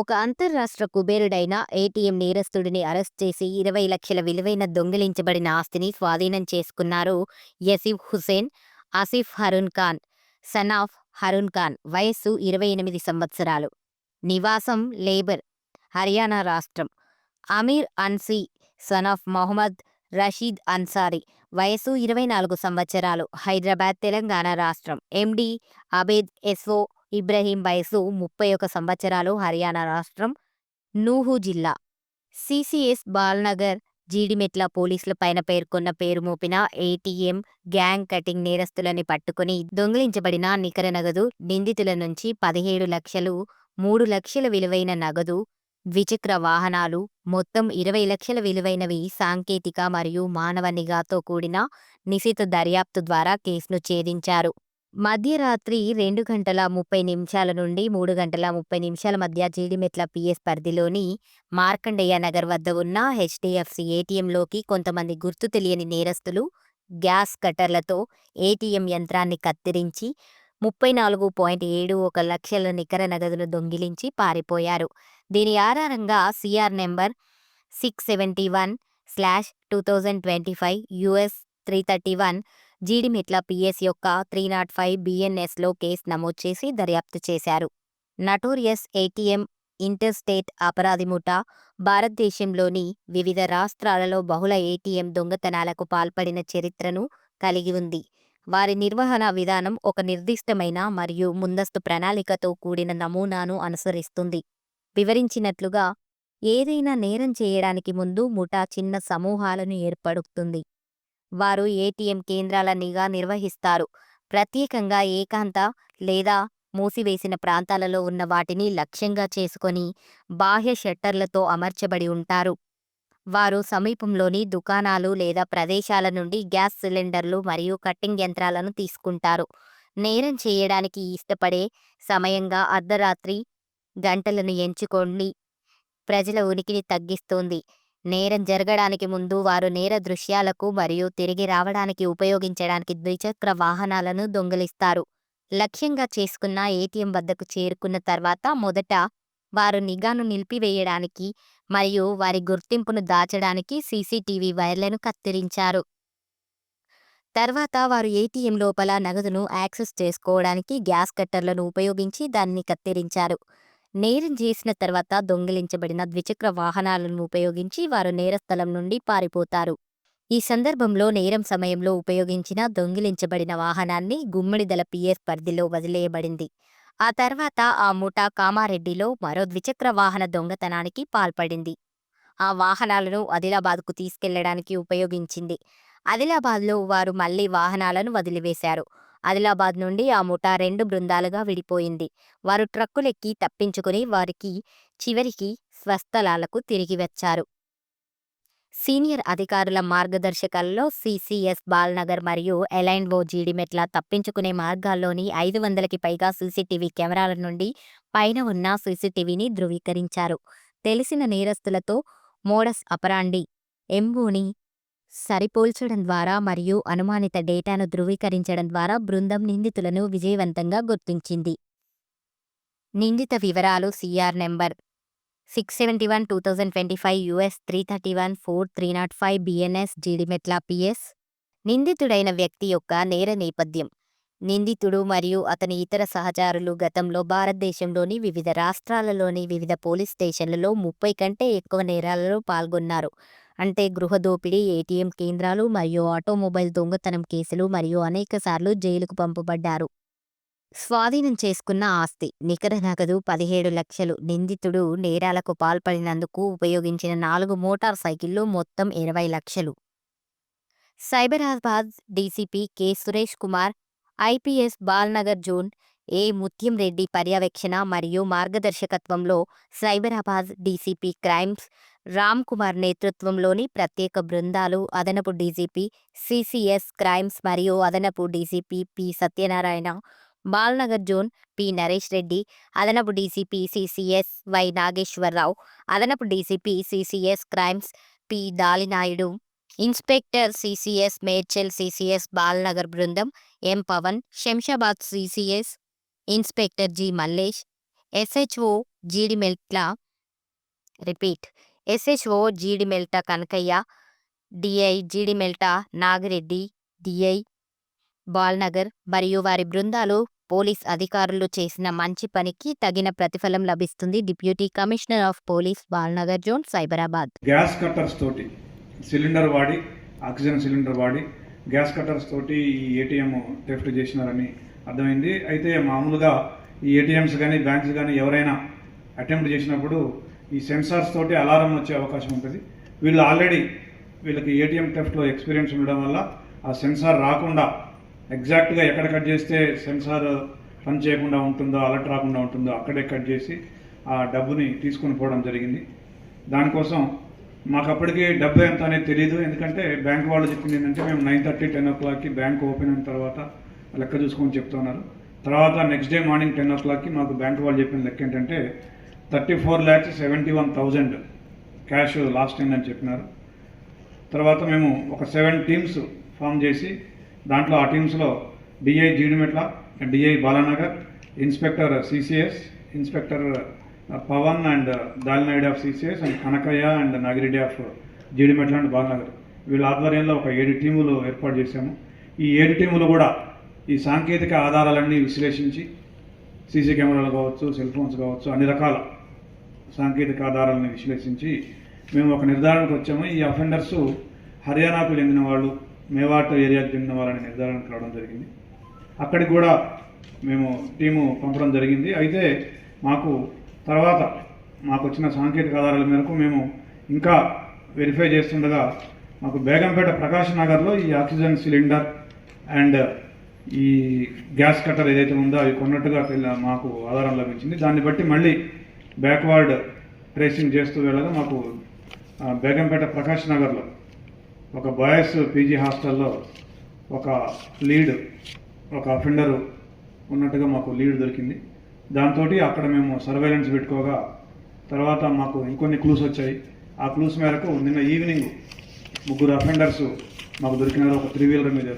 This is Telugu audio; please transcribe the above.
ఒక అంతర్రాష్ట్ర కుబేరుడైన ఏటీఎం నేరస్తుడిని అరెస్ట్ చేసి ఇరవై లక్షల విలువైన దొంగిలించబడిన ఆస్తిని స్వాధీనం చేసుకున్నారు యసీఫ్ హుసేన్ ఆసిఫ్ హరున్ ఖాన్ సన్ ఆఫ్ హరున్ ఖాన్ వయస్సు ఇరవై ఎనిమిది సంవత్సరాలు. నివాసం లేబర్ హర్యానా రాష్ట్రం. అమీర్ అన్సీ సన్ ఆఫ్ మొహమ్మద్ రషీద్ అన్సారీ వయసు ఇరవై నాలుగు సంవత్సరాలు. హైదరాబాద్ తెలంగాణ రాష్ట్రం. ఎండి అబేద్ ఎస్ఓ ఇబ్రహీం వయసు ముప్పై ఒక సంవత్సరాలు హర్యానా రాష్ట్రం నూహు జిల్లా. సిసిఎస్ బాల్నగర్ జీడిమెట్ల పోలీసుల పైన పేర్కొన్న పేరు మోపిన ఏటీఎం గ్యాంగ్ కటింగ్ నేరస్తులని పట్టుకుని దొంగిలించబడిన నికర నగదు నిందితుల నుంచి పదిహేడు లక్షలు మూడు లక్షల విలువైన నగదు ద్విచక్ర వాహనాలు మొత్తం ఇరవై లక్షల విలువైనవి సాంకేతిక మరియు మానవ నిఘాతో కూడిన నిశిత దర్యాప్తు ద్వారా కేసును ఛేదించారు. మధ్యరాత్రి రెండు గంటల ముప్పై నిమిషాల నుండి మూడు గంటల ముప్పై నిమిషాల మధ్య జీడిమెట్ల పిఎస్ పరిధిలోని మార్కండేయ నగర్ వద్ద ఉన్న హెచ్డిఎఫ్సి ఏటీఎంలోకి కొంతమంది గుర్తు తెలియని నేరస్తులు గ్యాస్ కట్టర్లతో ఏటీఎం యంత్రాన్ని కత్తిరించి ముప్పై నాలుగు పాయింట్ ఏడు ఒక లక్షల నికర నగదును దొంగిలించి పారిపోయారు. దీని ఆధారంగా CR number six seventy one slash two thousand twenty five US three thirty one Jeedimetla PS యొక్క త్రీ నాట్ ఫైవ్ బిఎన్ఎస్లో కేసు నమోదు చేసి దర్యాప్తు చేశారు. నటోరియస్ ఏటీఎం ఇంటర్స్టేట్ అపరాధి ముఠా భారతదేశంలోని వివిధ రాష్ట్రాలలో బహుళ ఏటీఎం దొంగతనాలకు పాల్పడిన చరిత్రను కలిగి ఉంది. వారి నిర్వహణ విధానం ఒక నిర్దిష్టమైన మరియు ముందస్తు ప్రణాళికతో కూడిన నమూనాను అనుసరిస్తుంది. వివరించినట్లుగా ఏదైనా నేరం చేయడానికి ముందు ముఠా చిన్న సమూహాలను ఏర్పడుతుంది. వారు ఏటీఎం కేంద్రాల నిఘా నిర్వహిస్తారు. ప్రత్యేకంగా ఏకాంత లేదా మూసివేసిన ప్రాంతాలలో ఉన్న వాటిని లక్ష్యంగా చేసుకొని బాహ్య షట్టర్లతో అమర్చబడి ఉంటారు. వారు సమీపంలోని దుకాణాలు లేదా ప్రదేశాల నుండి గ్యాస్ సిలిండర్లు మరియు కట్టింగ్ యంత్రాలను తీసుకుంటారు. నేరం చేయడానికి ఇష్టపడే సమయంగా అర్ధరాత్రి గంటలను ఎంచుకోండి ప్రజల ఉనికిని తగ్గిస్తుంది. నేరం జరగడానికి ముందు వారు నేర దృశ్యాలకు మరియు తిరిగి రావడానికి ఉపయోగించడానికి ద్విచక్ర వాహనాలను దొంగిలిస్తారు. లక్ష్యంగా చేసుకున్న ఏటీఎం వద్దకు చేరుకున్న తర్వాత మొదట వారు నిఘాను నిలిపివేయడానికి మరియు వారి గుర్తింపును దాచడానికి సీసీటీవీ వైర్లను కత్తిరించారు. తర్వాత వారు ఏటీఎం లోపల నగదును యాక్సెస్ చేసుకోవడానికి గ్యాస్ కట్టర్లను ఉపయోగించి దాన్ని కత్తిరించారు. నేరం చేసిన తర్వాత దొంగిలించబడిన ద్విచక్ర వాహనాలను ఉపయోగించి వారు నేరస్థలం నుండి పారిపోతారు. ఈ సందర్భంలో నేరం సమయంలో ఉపయోగించిన దొంగిలించబడిన వాహనాన్ని గుమ్మడిదల పిఎస్ పరిధిలో వదిలేయబడింది. ఆ తర్వాత ఆ ముఠా కామారెడ్డిలో మరో ద్విచక్ర వాహన దొంగతనానికి పాల్పడింది. ఆ వాహనాలను ఆదిలాబాద్కు తీసుకెళ్ళడానికి ఉపయోగించింది. ఆదిలాబాద్లో వారు మళ్ళీ వాహనాలను వదిలివేశారు. ఆదిలాబాద్ నుండి ఆ ముఠా రెండు బృందాలుగా విడిపోయింది. వారు ట్రక్కులెక్కి తప్పించుకుని వారికి చివరికి స్వస్థలాలకు తిరిగి వచ్చారు. సీనియర్ అధికారుల మార్గదర్శకాల్లో సిసిఎస్ బాల్నగర్ మరియు ఎలైన్ ఓ జీడిమెట్ల తప్పించుకునే మార్గాల్లోని ఐదు వందలకి పైగా సీసీటీవీ కెమెరాల నుండి పైన ఉన్న సీసీటీవీని ధృవీకరించారు. తెలిసిన నేరస్తులతో మోడస్ అపరాండి ఎంబూని సరిపోల్చడం ద్వారా మరియు అనుమానిత డేటాను ధృవీకరించడం ద్వారా బృందం నిందితులను విజయవంతంగా గుర్తించింది. నిందిత వివరాలు CR number six seventy one two thousand twenty five US three thirty one four three naught five BNS Jeedimetla PS. నిందితుడైన వ్యక్తి యొక్క నేర నేపథ్యం. నిందితుడు మరియు అతని ఇతర సహచారులు గతంలో భారతదేశంలోని వివిధ రాష్ట్రాలలోని వివిధ పోలీస్ స్టేషన్లలో ముప్పై కంటే ఎక్కువ నేరాలలో పాల్గొన్నారు. అంటే గృహ దోపిడీ ఏటీఎం కేంద్రాలు మరియు ఆటోమొబైల్ దొంగతనం కేసులు మరియు అనేకసార్లు జైలుకు పంపబడ్డారు. స్వాధీనం చేసుకున్న ఆస్తి నికర నగదు పదిహేడు లక్షలు. నిందితుడు నేరాలకు పాల్పడినందుకు ఉపయోగించిన నాలుగు మోటార్ సైకిళ్ళు మొత్తం ఇరవై లక్షలు. Cyberabad DCP K. Suresh Kumar IPS Balanagar zone A. Mutyam Reddy పర్యవేక్షణ మరియు మార్గదర్శకత్వంలో సైబరాబాద్ డీసీపీ క్రైమ్స్ రామ్ కుమార్ నేతృత్వంలోని ప్రత్యేక బృందాలు అదనపు డీజీపీ సిసిఎస్ క్రైమ్స్ మరియు అదనపు DCP P. Satyanarayana Balanagar zone P. Naresh Reddy అదనపు డీసీపీ సిసిఎస్ వై నాగేశ్వరరావు అదనపు DCP CCS crimes P. Dalinaidu inspector CCS Medchal CCS Balanagar బృందం M. Pavan Shamshabad CCS inspector G. Mallesh SHO Jeedimetla repeat. SHO Jeedimetla Kanakaiah DI Jeedimetla Nagireddy DI Balanagar మరియు వారి బృందాలు పోలీస్ అధికారులు చేసిన మంచి పనికి తగిన ప్రతిఫలం లభిస్తుంది. Deputy commissioner of police Balanagar zone Cyberabad. Gas cutters తోటి సిలిండర్ వాడి ఆక్సిజన్ సిలిండర్ వాడి గ్యాస్ కట్టర్స్ తోటి ఈ ఏటీఎం టెఫ్ట్ చేసినారని అర్థమైంది. అయితే మామూలుగా ఈ ఏటీఎంస్ కానీ బ్యాంక్స్ కానీ ఎవరైనా అటెంప్ట్ చేసినప్పుడు ఈ సెన్సార్స్ తోటి అలారం వచ్చే అవకాశం ఉంటుంది. వీళ్ళు ఆల్రెడీ వీళ్ళకి ఏటీఎం టెఫ్ట్లో ఎక్స్పీరియన్స్ ఉండడం వల్ల ఆ సెన్సార్ రాకుండా ఎగ్జాక్ట్గా ఎక్కడ కట్ చేస్తే సెన్సార్ పని చేయకుండా ఉంటుందో అలర్ట్ రాకుండా ఉంటుందో అక్కడే కట్ చేసి ఆ డబ్బుని తీసుకొని పోవడం జరిగింది. దానికోసం మాకు అప్పటికి డబ్బు ఎంత అనేది తెలియదు ఎందుకంటే బ్యాంక్ వాళ్ళు చెప్పింది ఏంటంటే మేము నైన్ థర్టీ టెన్ ఓ క్లాక్కి బ్యాంక్ ఓపెన్ అయిన తర్వాత లెక్క చూసుకొని చెప్తున్నారు. తర్వాత నెక్స్ట్ డే మార్నింగ్ టెన్ ఓ క్లాక్కి మాకు బ్యాంక్ వాళ్ళు చెప్పిన లెక్క ఏంటంటే thirty four lakhs seventy one thousand cash lost అని చెప్పినారు. తర్వాత మేము ఒక సెవెన్ టీమ్స్ ఫామ్ చేసి దాంట్లో ఆ టీమ్స్లో DI Jeedimetla DI Balanagar inspector CCS inspector Pavan and Dalinaidu of CCS and Kanakaiah and Nagireddy of Jeedimetla and Balanagar. వీళ్ళ ఆధ్వర్యంలో ఒక ఏడు టీములు ఏర్పాటు చేశాము. ఈ ఏడు టీములు కూడా ఈ సాంకేతిక ఆధారాలన్నీ విశ్లేషించి సీసీ కెమెరాలు కావచ్చు సెల్ ఫోన్స్ కావచ్చు అన్ని రకాల సాంకేతిక ఆధారాలను విశ్లేషించి మేము ఒక నిర్ధారణకు వచ్చాము. ఈ అఫెండర్స్ హర్యానాకు చెందిన వాళ్ళు మేవాట్ ఏరియాకు చెందిన వాళ్ళని నిర్ధారణకు రావడం జరిగింది. అక్కడికి కూడా మేము టీము పంపడం జరిగింది. అయితే మాకు తర్వాత మాకు వచ్చిన సాంకేతిక ఆధారాల మేరకు మేము ఇంకా వెరిఫై చేస్తుండగా మాకు బేగంపేట ప్రకాష్ నగర్లో ఈ ఆక్సిజన్ సిలిండర్ అండ్ ఈ గ్యాస్ కట్టర్ ఏదైతే ఉందో అవి కొన్నట్టుగా మాకు ఆధారం లభించింది. దాన్ని బట్టి మళ్ళీ బ్యాక్వర్డ్ ట్రేసింగ్ చేస్తూ వెళ్ళగా మాకు బేగంపేట ప్రకాష్ నగర్లో ఒక బాయ్స్ పీజీ హాస్టల్లో ఒక లీడ్ ఒక అఫెండరు ఉన్నట్టుగా మాకు లీడ్ దొరికింది. దాంతో అక్కడ మేము సర్వేలెన్స్ పెట్టుకోగా తర్వాత మాకు ఇంకొన్ని క్లూస్ వచ్చాయి. ఆ క్లూస్ మేరకు నిన్న ఈవినింగ్ ముగ్గురు అఫెండర్స్ మాకు దొరికినారు. ఒక త్రీ వీలర్ మీద